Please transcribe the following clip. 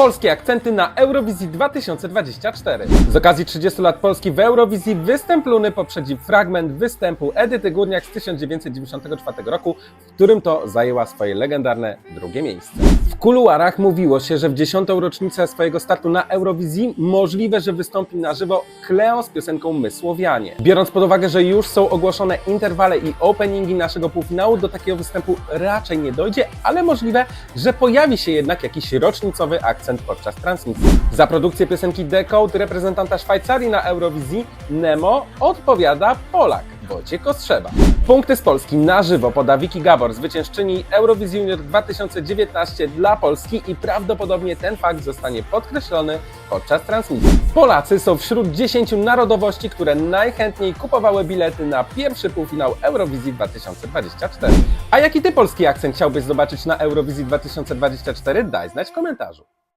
Polskie akcenty na Eurowizji 2024. Z okazji 30 lat Polski w Eurowizji występ Luny poprzedzi fragment występu Edyty Górniak z 1994 roku, w którym to zajęła swoje legendarne drugie miejsce. W kuluarach mówiło się, że w dziesiątą rocznicę swojego startu na Eurowizji możliwe, że wystąpi na żywo Cleo z piosenką My Słowianie. Biorąc pod uwagę, że już są ogłoszone interwale i openingi naszego półfinału, do takiego występu raczej nie dojdzie, ale możliwe, że pojawi się jednak jakiś rocznicowy akcent podczas transmisji. Za produkcję piosenki Decode reprezentanta Szwajcarii na Eurowizji Nemo odpowiada Polak. Wojciech Kostrzeba. Punkty z Polski na żywo poda Wiki Gabor, zwyciężczyni Junior 2019 dla Polski i prawdopodobnie ten fakt zostanie podkreślony podczas transmisji. Polacy są wśród 10 narodowości, które najchętniej kupowały bilety na pierwszy półfinał Eurowizji 2024. A jaki ty polski akcent chciałbyś zobaczyć na Eurowizji 2024? Daj znać w komentarzu.